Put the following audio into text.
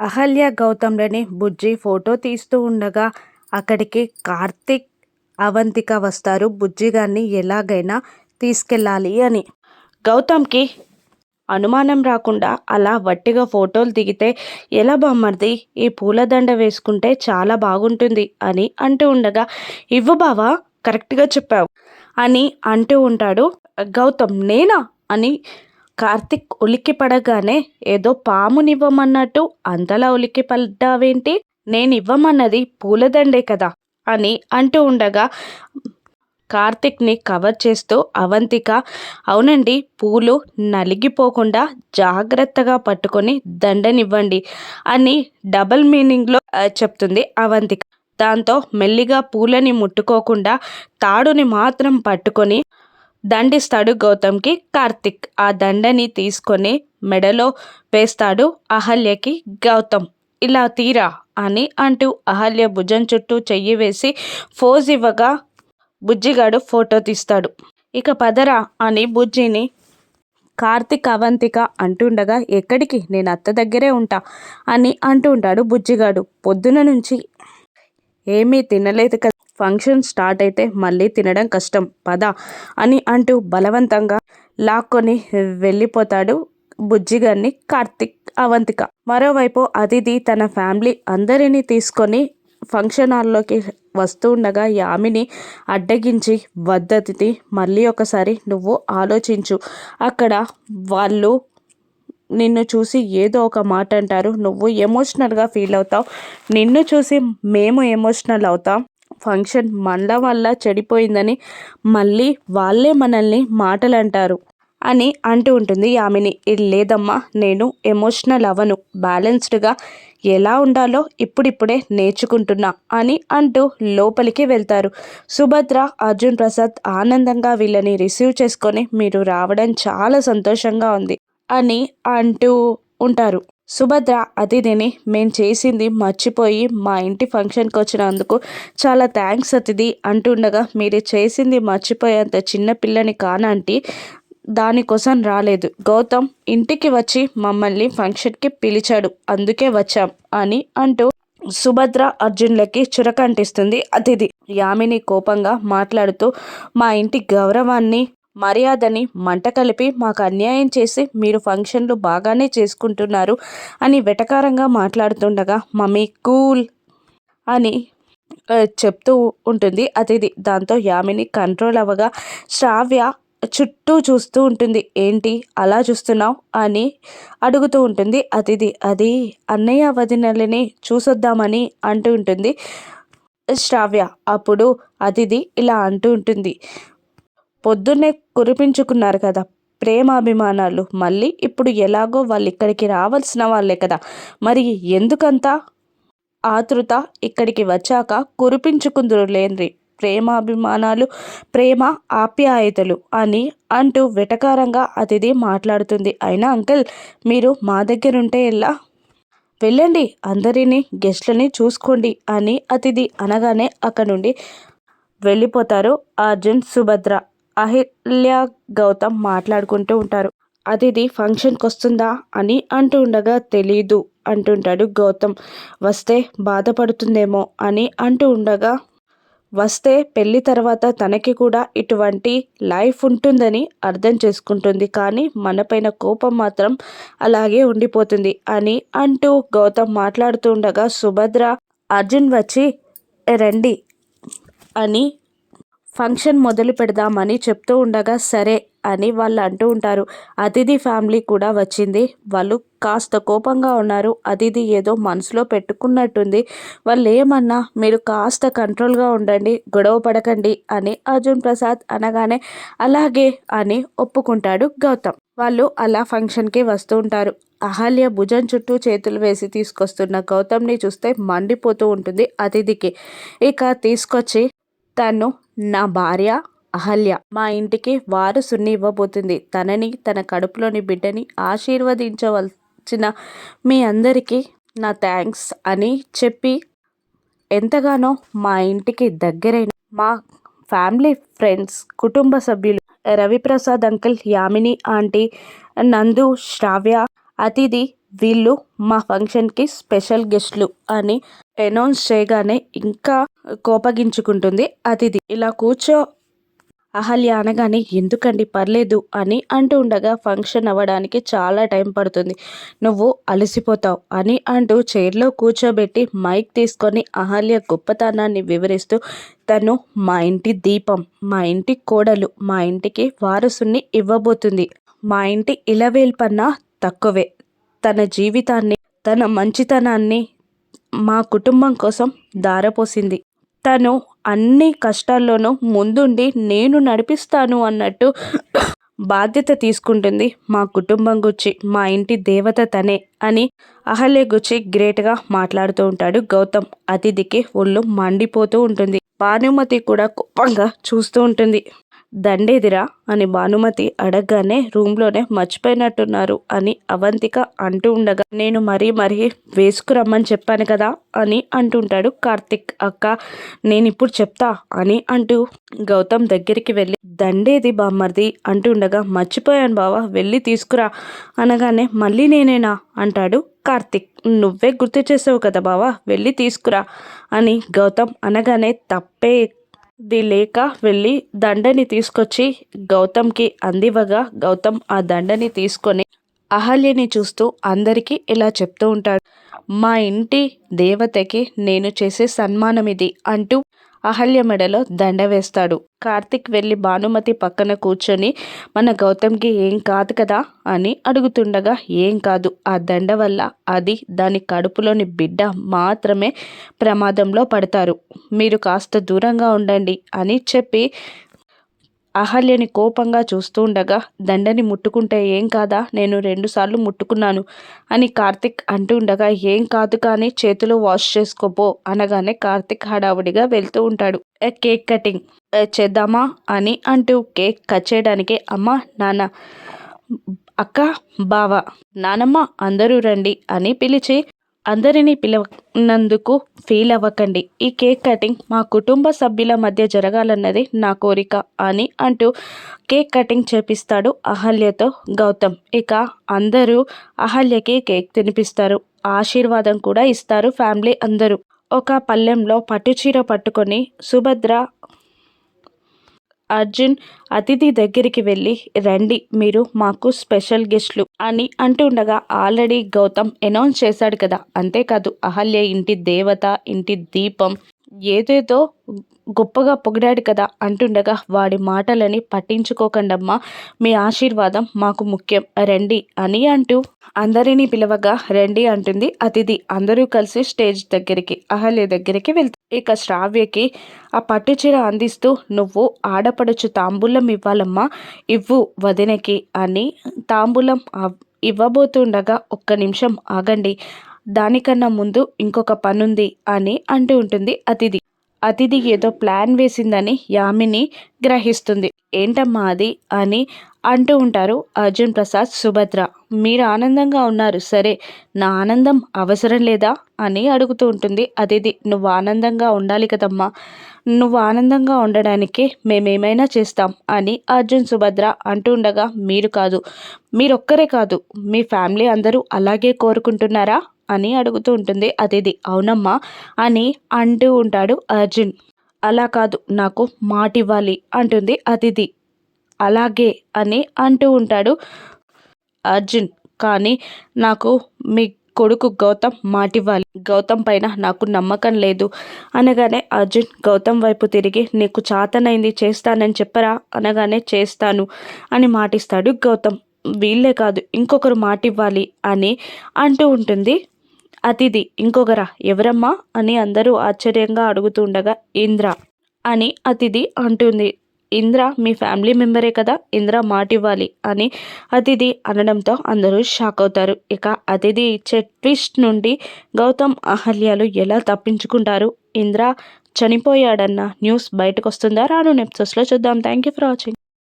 అహల్య గౌతమ్లని బుజ్జి photo తీస్తూ ఉండగా అక్కడికి కార్తిక్ అవంతిక వస్తారు. బుజ్జి గారిని ఎలాగైనా తీసుకెళ్ళాలి అని. గౌతమ్కి అనుమానం రాకుండా అలా వట్టిగా ఫోటోలు దిగితే ఎలా బామ్మర్ది ఈ పూలదండ వేసుకుంటే చాలా బాగుంటుంది అని అంటూ ఉండగా ఇవ్వు బావా కరెక్ట్గా చెప్పావు అని అంటూ ఉంటాడు గౌతమ్. నేనా? అని కార్తిక్ ఉలిక్కి పడగానే ఏదో పామునివ్వమన్నట్టు అంతలా ఉలిక్కి పడ్డావేంటి? నేను ఇవ్వమన్నది పూలదండే కదా అని అంటూ ఉండగా కార్తిక్ని కవర్ చేస్తూ అవంతిక అవునండి పూలు నలిగిపోకుండా జాగ్రత్తగా పట్టుకొని దండనివ్వండి అని డబల్ మీనింగ్లో చెప్తుంది అవంతిక. దాంతో మెల్లిగా పూలని ముట్టుకోకుండా తాడుని మాత్రం పట్టుకొని దండిస్తాడు గౌతమ్కి కార్తిక్. ఆ దండని తీసుకొని మెడలో వేస్తాడు అహల్యకి గౌతమ్. ఇలా తీరా అని అంటూ అహల్య భుజం చుట్టూ చెయ్యి వేసి ఫోజ్ ఇవ్వగా బుజ్జిగాడు ఫోటో తీస్తాడు. ఇక పదరా అని బుజ్జిని కార్తిక్ అవంతిక అంటుండగా ఎక్కడికి? నేను అత్త దగ్గరే ఉంటా అని అంటూ ఉంటాడు బుజ్జిగాడు. పొద్దున నుంచి ఏమీ తినలేదు కదా ఫంక్షన్ స్టార్ట్ అయితే మళ్ళీ తినడం కష్టం. పద అని అంటూ బలవంతంగా లాక్కొని వెళ్ళిపోతాడు బుజ్జిగారిని కార్తిక్ అవంతిక. మరోవైపు అతిథి తన ఫ్యామిలీ అందరినీ తీసుకొని ఫంక్షన్ హాల్లోకి వస్తూ ఉండగా యామిని అడ్డగించి వద్దతిథి మళ్ళీ ఒకసారి నువ్వు ఆలోచించు. అక్కడ వాళ్ళు నిన్ను చూసి ఏదో ఒక మాట అంటారు నువ్వు ఎమోషనల్గా ఫీల్ అవుతావు. నిన్ను చూసి మేము ఎమోషనల్ అవుతాం. ఫంక్షన్ మనల వల్ల చెడిపోయిందని మళ్ళీ వాళ్ళే మనల్ని మాటలు అంటారు అని అంటూ ఉంటుంది యామిని. ఇది లేదమ్మా నేను ఎమోషనల్ అవను బ్యాలెన్స్డ్గా ఎలా ఉండాలో ఇప్పుడిప్పుడే నేర్చుకుంటున్నా అని అంటూ లోపలికి వెళ్తారు. సుభద్ర అర్జున్ ప్రసాద్ ఆనందంగా వీళ్ళని రిసీవ్ చేసుకొని మీరు రావడం చాలా సంతోషంగా ఉంది అని అంటూ ఉంటారు. సుభద్ర అతిథిని మేము చేసింది మర్చిపోయి మా ఇంటి ఫంక్షన్కి వచ్చినందుకు చాలా థ్యాంక్స్ అతిథి అంటుండగా మీరు చేసింది మర్చిపోయేంత చిన్న పిల్లని కానంటి దానికోసం రాలేదు. గౌతమ్ ఇంటికి వచ్చి మమ్మల్ని ఫంక్షన్కి పిలిచాడు. అందుకే వచ్చాం అని అంటూ సుభద్ర అర్జున్లకి చురకంటిస్తుంది అతిథి. యామిని కోపంగా మాట్లాడుతూ మా ఇంటి గౌరవాన్ని మర్యాదని మంట కలిపి మాకు అన్యాయం చేసి మీరు ఫంక్షన్లు బాగానే చేసుకుంటున్నారు అని వెటకారంగా మాట్లాడుతుండగా మమ్మీ కూల్ అని చెప్తూ ఉంటుంది. అతిథి దాంతో యామిని కంట్రోల్ అవ్వగా శ్రావ్య చుట్టూ చూస్తూ ఉంటుంది. ఏంటి? అలా చూస్తున్నావు? అని అడుగుతూ ఉంటుంది. అతిథి అది అన్నయ్య వదినలని చూసొద్దామని అంటూ ఉంటుంది. శ్రావ్య అప్పుడు అతిథి ఇలా అంటూ ఉంటుంది. పొద్దున్నే కురిపించుకున్నారు కదా. ప్రేమాభిమానాలు. మళ్ళీ ఇప్పుడు ఎలాగో వాళ్ళు ఇక్కడికి రావాల్సిన వాళ్ళే కదా. మరి ఎందుకంత ఆతృత ఇక్కడికి వచ్చాక కురిపించుకుందరు లేని ప్రేమాభిమానాలు ప్రేమ ఆప్యాయతలు అని అంటూ వెటకారంగా అతిథి మాట్లాడుతుంది. అయినా అంకుల్ మీరు మా దగ్గర ఉంటే ఎలా? వెళ్ళండి అందరినీ గెస్ట్లని చూసుకోండి అని అతిథి అనగానే అక్కడ నుండి వెళ్ళిపోతారు అర్జున్ సుభద్ర. అహిల్య గౌతమ్ మాట్లాడుకుంటూ ఉంటారు. అతిథి ఫంక్షన్కి వస్తుందా అని అంటూ ఉండగా తెలీదు అంటుంటాడు గౌతమ్. వస్తే బాధపడుతుందేమో అని అంటూ ఉండగా వస్తే పెళ్ళి తర్వాత తనకి కూడా ఇటువంటి లైఫ్ ఉంటుందని అర్థం చేసుకుంటుంది. కానీ మనపైన కోపం మాత్రం అలాగే ఉండిపోతుంది అని అంటూ గౌతమ్ మాట్లాడుతూ ఉండగా సుభద్ర అర్జున్ వచ్చి రండి అని ఫంక్షన్ మొదలు పెడదామని చెప్తూ ఉండగా సరే అని వాళ్ళు అంటూ ఉంటారు. అతిథి ఫ్యామిలీ కూడా వచ్చింది. వాళ్ళు కాస్త కోపంగా ఉన్నారు. అతిథి ఏదో మనసులో పెట్టుకున్నట్టుంది. వాళ్ళు ఏమన్నా మీరు కాస్త కంట్రోల్గా ఉండండి గొడవ పడకండి అని అర్జున్ ప్రసాద్ అనగానే అలాగే అని ఒప్పుకుంటాడు గౌతమ్. వాళ్ళు అలా ఫంక్షన్కి వస్తూ ఉంటారు. అహల్య భుజం చుట్టూ చేతులు వేసి తీసుకొస్తున్న గౌతమ్ని చూస్తే మండిపోతూ ఉంటుంది అతిథికి. ఇక తీసుకొచ్చి తను నా భార్య అహల్య. మా ఇంటికి వారసుని ఇవ్వబోతుంది. తనని తన కడుపులోని బిడ్డని ఆశీర్వదించవలసిన మీ అందరికీ నా థ్యాంక్స్ అని చెప్పి ఎంతగానో మా ఇంటికి దగ్గరైన మా ఫ్యామిలీ ఫ్రెండ్స్ కుటుంబ సభ్యులు రవిప్రసాద్ అంకుల్ యామిని ఆంటీ నందు శ్రావ్య అతిథి వీళ్ళు మా ఫంక్షన్కి స్పెషల్ గెస్ట్లు అని అనౌన్స్ చేయగానే ఇంకా కోపగించుకుంటుంది అతిథి. ఇలా కూర్చో. అహల్య అనగానే ఎందుకండి పర్లేదు అని అంటూ ఉండగా ఫంక్షన్ అవ్వడానికి చాలా టైం పడుతుంది. నువ్వు అలసిపోతావు అని అంటూ చైర్లో కూర్చోబెట్టి మైక్ తీసుకొని అహల్య గొప్పతనాన్ని వివరిస్తూ తను మా ఇంటి దీపం మా ఇంటి కోడలు మా ఇంటికి వారసుని ఇవ్వబోతుంది. మా ఇంటి ఇలవేల్పన్నా తక్కువే. తన జీవితాన్ని తన మంచితనాన్ని మా కుటుంబం కోసం దారపోసింది. తను అన్ని కష్టాల్లోనూ ముందుండి నేను నడిపిస్తాను అన్నట్టు బాధ్యత తీసుకుంటుంది మా కుటుంబం గుచ్చి మా ఇంటి దేవత తనే అని అహల్య గుచ్చి గ్రేట్గా మాట్లాడుతూ ఉంటాడు గౌతమ్. అతిథికి ఒళ్ళు మండిపోతూ ఉంటుంది. భానుమతి కూడా కోపంగా చూస్తూ ఉంటుంది. దండేదిరా అని భానుమతి అడగగానే రూమ్లోనే మర్చిపోయినట్టున్నారు అని అవంతిక అంటూ ఉండగా నేను మరీ మరీ వేసుకురమ్మని చెప్పాను కదా అని అంటుంటాడు కార్తిక్. అక్క నేను ఇప్పుడు చెప్తా అని అంటూ గౌతమ్ దగ్గరికి వెళ్ళి దండేది బామ్మర్ది అంటుండగా మర్చిపోయాను బావా వెళ్ళి తీసుకురా అనగానే మళ్ళీ నేనేనా అంటాడు కార్తిక్. నువ్వే గుర్తు చేసావు కదా బావా వెళ్ళి తీసుకురా అని గౌతమ్ అనగానే తప్పే ది లేక వెళ్ళి దండని తీసుకొచ్చి గౌతమ్కి అందివ్వగా గౌతమ్ ఆ దండని తీసుకొని అహల్యని చూస్తూ అందరికీ ఇలా చెప్తూ ఉంటాడు. మా ఇంటి దేవతకి నేను చేసే సన్మానం ఇది అంటూ అహల్య మెడలో దండ వేస్తాడు. కార్తిక్ వెళ్ళి భానుమతి పక్కన కూర్చొని మన గౌతమ్కి ఏం కాదు కదా? అని అడుగుతుండగా ఏం కాదు. ఆ దండ వల్ల అది దాని కడుపులోని బిడ్డ మాత్రమే ప్రమాదంలో పడతారు. మీరు కాస్త దూరంగా ఉండండి అని చెప్పి అహల్యని కోపంగా చూస్తూ ఉండగా దండని ముట్టుకుంటే ఏం కాదా? నేను రెండుసార్లు ముట్టుకున్నాను అని కార్తిక్ అంటుండగా ఉండగా ఏం కాదు కానీ చేతులు వాష్ చేసుకోపో అనగానే కార్తిక్ హడావుడిగా వెళ్తూ ఉంటాడు. Cake cutting? చేద్దామా? అని అంటూ కేక్ కట్ చేయడానికి అమ్మ నాన్న అక్క బావ నానమ్మ అందరూ రండి అని పిలిచి అందరినీ పిలవనందుకు ఫీల్ అవ్వకండి. ఈ కేక్ కటింగ్ మా కుటుంబ సభ్యుల మధ్య జరగాలన్నది నా కోరిక అని అంటూ కేక్ కటింగ్ చేపిస్తాడు అహల్యతో గౌతమ్. ఇక అందరూ అహల్యకి కేక్ తినిపిస్తారు. ఆశీర్వాదం కూడా ఇస్తారు ఫ్యామిలీ అందరూ. ఒక పల్లెంలో పట్టుచీర పట్టుకొని సుభద్ర అర్జున్ అతిథి దగ్గరికి వెళ్ళి రండి మీరు మాకు స్పెషల్ గెస్ట్లు అని అంటుండగా ఆల్రెడీ గౌతమ్ అనౌన్స్ చేశాడు కదా. అంతేకాదు అహల్య ఇంటి దేవత ఇంటి దీపం ఏదేదో గొప్పగా పొగిడాడు కదా అంటుండగా వాడి మాటలని పట్టించుకోకండమ్మా. మీ ఆశీర్వాదం మాకు ముఖ్యం. రండి అని అంటూ అందరినీ పిలవగా రండి అంటుంది అతిథి. అందరూ కలిసి స్టేజ్ దగ్గరికి అహల్య దగ్గరికి వెళ్తారు. ఇక శ్రావ్యకి ఆ పట్టుచీర అందిస్తూ నువ్వు ఆడపడుచు తాంబూలం ఇవ్వాలమ్మా. ఇవ్వు వదినకి అని తాంబూలం ఇవ్వబోతుండగా ఒక్క నిమిషం ఆగండి. దానికన్నా ముందు ఇంకొక పనుంది అని అంటూ ఉంటుంది అతిథి. అతిథి ఏదో ప్లాన్ వేసిందని యామిని గ్రహిస్తుంది. ఏంటమ్మా అది? అని అంటూ ఉంటారు అర్జున్ ప్రసాద్ సుభద్ర. మీరు ఆనందంగా ఉన్నారు. సరే నా ఆనందం అవసరం లేదా? అని అడుగుతూ ఉంటుంది అదేది నువ్వు ఆనందంగా ఉండాలి కదమ్మా. నువ్వు ఆనందంగా ఉండడానికి మేమేమైనా చేస్తాం అని అర్జున్ సుభద్ర అంటూ ఉండగా మీరు కాదు మీరొక్కరే కాదు. మీ ఫ్యామిలీ అందరూ అలాగే కోరుకుంటున్నారా? అని అడుగుతూ ఉంటుంది అదేది అవునమ్మా అని అంటూ ఉంటాడు అర్జున్. అలా కాదు నాకు మాట ఇవ్వాలి అంటుంది అతిథి. అలాగే అని అంటూ ఉంటాడు అర్జున్. కానీ నాకు మీ కొడుకు గౌతమ్ మాటివ్వాలి. గౌతమ్ పైన నాకు నమ్మకం లేదు. అనగానే అర్జున్ గౌతమ్ వైపు తిరిగి నీకు చాతనైంది చేస్తానని చెప్పరా? అనగానే చేస్తాను అని మాటిస్తాడు గౌతమ్. వీళ్ళే కాదు ఇంకొకరు మాటివ్వాలి అని అంటూ ఉంటుంది. అతిథి ఇంకొకరా? ఎవరమ్మా? అని అందరూ ఆశ్చర్యంగా అడుగుతుండగా ఇంద్ర అని అతిథి అంటుంది. ఇంద్ర మీ ఫ్యామిలీ మెంబరే కదా ఇంద్ర మాట ఇవ్వాలి అని అతిథి అనడంతో అందరూ షాక్ అవుతారు. ఇక అతిథి ఇచ్చే ట్విస్ట్ నుండి గౌతమ్ అహల్యాలు ఎలా తప్పించుకుంటారు? ఇంద్ర చనిపోయాడన్న న్యూస్ బయటకు వస్తుందా రాను నెప్సెస్లో చూద్దాం. Thank you for watching.